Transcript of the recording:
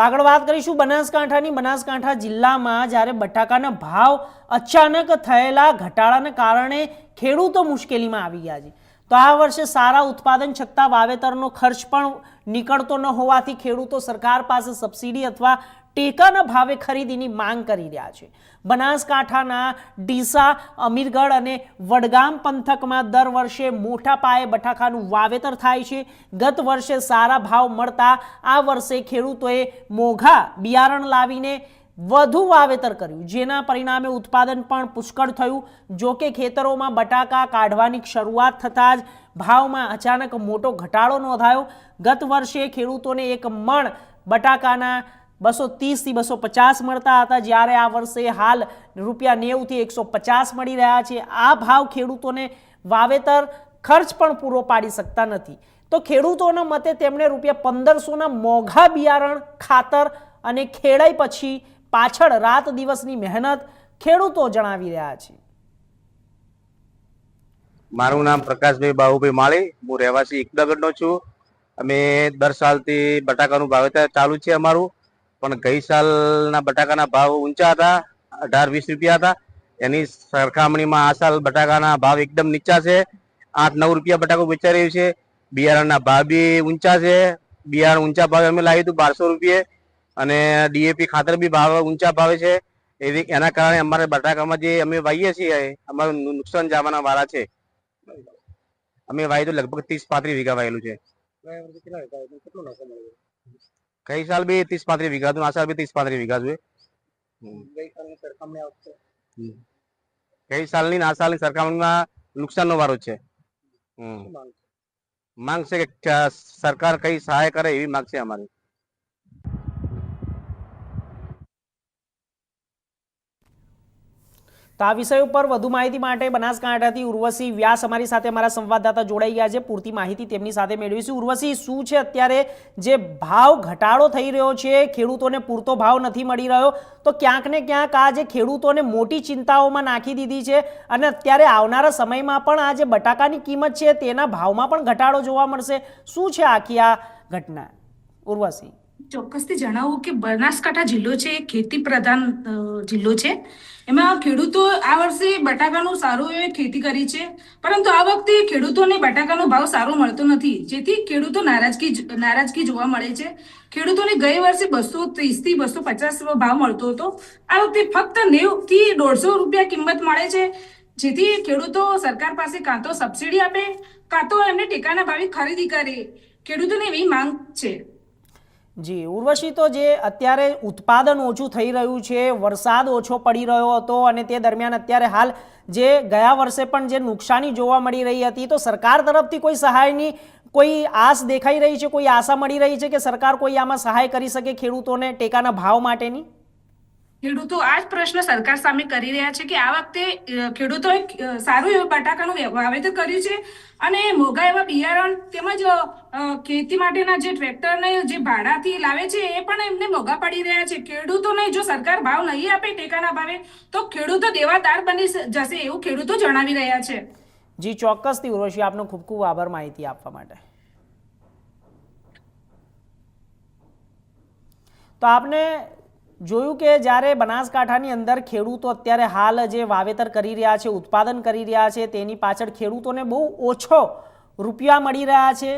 આગળ વાત કરીશું બનાસકાંઠાની. બનાસકાંઠા જિલ્લામાં જ્યારે બટાકાના ભાવ અચાનક થયેલા ઘટાડાને કારણે ખેડૂતો મુશ્કેલીમાં આવી ગયા છે. તો આ વર્ષે સારા ઉત્પાદન છતાં વાવેતરનો ખર્ચ પણ નીકળતો ન હોવાથી ખેડૂતો સરકાર પાસે સબસિડી અથવા ટેકાના ભાવે ખરીદીની માંગ કરી રહ્યા છે. બનાસકાંઠાના ડીસા, અમીરગઢ અને વડગામ પંથકમાં દર વર્ષે મોટા પાયે બટાકાનું વાવેતર થાય છે. ગત વર્ષે સારા ભાવ મળતા આ વર્ષે ખેડૂતોએ મોંઘા બિયારણ લાવીને વધુ વાવેતર કર્યું. જેના પરિણામે ઉત્પાદન પણ પુષ્કળ થયું. જો કે ખેતરોમાં બટાકા કાઢવાની શરૂઆત થતાં જ ભાવમાં અચાનક મોટો ઘટાડો નોંધાયો. ગત વર્ષે ખેડૂતોને એક મણ બટાકાના બસો ત્રીસથી બસો પચાસ મળતા હતા. જ્યારે આ વર્ષે હાલ રૂપિયા નેવુંથી એકસો પચાસ મળી રહ્યા છે. આ ભાવ ખેડૂતોને વાવેતર ખર્ચ પણ પૂરો પાડી શકતા નથી. તો ખેડૂતોના મતે તેમણે રૂપિયા પંદરસોના મોંઘા બિયારણ, ખાતર અને ખેડાઈ પછી પાછળ રાત દિવસની મહેનત ખેડૂતો જણાવી રહ્યા છે. મારું નામ પ્રકાશભાઈ બાહુભાઈ માળી, હું રહેવાસી એકદાગઢનો છું. અમે દર સાલથી બટાકાનું વાવેતર ચાલુ છે અમારું, પણ ગઈ સાલના બટાકાના ભાવ ઊંચા હતા, અઢાર વીસ રૂપિયા હતા. એની સરખામણીમાં આ સાલ બટાકાના ભાવ એકદમ નીચા છે. આઠ નવ રૂપિયા બટાકું વેચાઈ રહ્યું છે. બિયારણના ભાવ બી ઊંચા છે. બિયારણ ઊંચા ભાવે અમે લાવ્યું હતું બારસો રૂપિયે. અને ડીએપી ખાતર બી ભાવ ઊંચા ભાવે છે. એવી, એના કારણે અમારે બટાકામાં જે અમે વાવીએ છીએ અમારું નુકસાન જવાના વાળા છે. અમે વાવી તો લગભગ ત્રીસ પાંત્રીસ વીઘા વાયેલું છે. ગઈ સાલ બી ત્રીસ પાંત્રીસ વીઘા હતું, આ સાલ બી ત્રીસ પાંત્રીસ વીઘા છે. ગઈ સાલની આ સાલની સરખામણીમાં નુકસાનનો વારો છે. હમ. માંગ છે કે સરકાર કઈ સહાય કરે એવી માંગ છે અમારી. તો આ વિષય ઉપર વધુ માહિતી માટે બનાસકાંઠાથી ઉર્વશી વ્યાસ અમારી સાથે અમારા સંવાદદાતા જોડાઈ ગયા છે. પૂરતી માહિતી તેમની સાથે મેળવીશું. ઉર્વશી, શું છે અત્યારે? જે ભાવ ઘટાડો થઈ રહ્યો છે, ખેડૂતોને પૂરતો ભાવ નથી મળી રહ્યો. તો ક્યાંક ને ક્યાંક આ જે ખેડૂતોને મોટી ચિંતાઓમાં નાખી દીધી છે અને અત્યારે આવનારા સમયમાં પણ આ જે બટાકાની કિંમત છે તેના ભાવમાં પણ ઘટાડો જોવા મળશે. શું છે આખી આ ઘટના? ઉર્વશી. ચોક્કસથી જણાવું કે બનાસકાંઠા જિલ્લો છે એ ખેતી પ્રધાન જિલ્લો છે. એમાં ખેડૂતો આ વર્ષે બટાકાનું સારું એવી ખેતી કરી છે, પરંતુ આ વખતે ખેડૂતોને બટાકાનો ભાવ સારો મળતો નથી. જેથી ખેડૂતો નારાજગી નારાજગી જોવા મળે છે. ખેડૂતોને ગઈ વર્ષે બસો ત્રીસથી બસો પચાસ ભાવ મળતો હતો. આ વખતે ફક્ત નેવથી દોઢસો રૂપિયા કિંમત મળે છે. જેથી ખેડૂતો સરકાર પાસે કાં તો સબસિડી આપે, કાં તો એમને ટેકાના ભાવે ખરીદી કરે. ખેડૂતોને એવી માંગ છે. જી ઉર્વશી તો જે અત્યારે ઉત્પાદન ઓછું થઈ રહ્યું છે, વરસાદ ઓછો પડી રહ્યો હતો અને તે દરમિયાન અત્યારે હાલ જે ગયા વર્ષે પણ જે નુકસાની જોવા મળી રહી હતી, તો સરકાર તરફથી કોઈ સહાયની કોઈ આસ દેખાઈ રહી છે, કોઈ આશા મળી રહી છે કે સરકાર કોઈ આમાં સહાય કરી શકે ખેડૂતોને ટેકાના ભાવ માટેની? ખેડૂતો આ જ પ્રશ્ન સરકાર સામે કરી રહ્યા છે કે આ વખતે ખેડૂતોએ સારું એવું બટાકાનું વાવેતર કર્યું છે અને મોંઘા એવા બિયારણ તેમજ ખેતી માટેના જે ટ્રેક્ટરને જે ભાડાથી લાવે છે એ પણ એમને મોંઘા પડી રહ્યા છે. ખેડૂતોને જો સરકાર ભાવ નહીં આપે ટેકાના ભાવે, તો ખેડૂતો દેવાદાર બની જશે એવું ખેડૂતો જણાવી રહ્યા છે. જી, ચોક્કસથી ઉર્વશી, આપનો ખૂબ ખૂબ આભાર માહિતી આપવા માટે. તો આપને જોયું કે જ્યારે બનાસકાંઠાની અંદર ખેડૂતો અત્યારે હાલ જે વાવેતર કરી રહ્યા છે, ઉત્પાદન કરી રહ્યા છે, તેની પાછળ ખેડૂતોને બહુ ઓછો રૂપિયા મળી રહ્યા છે.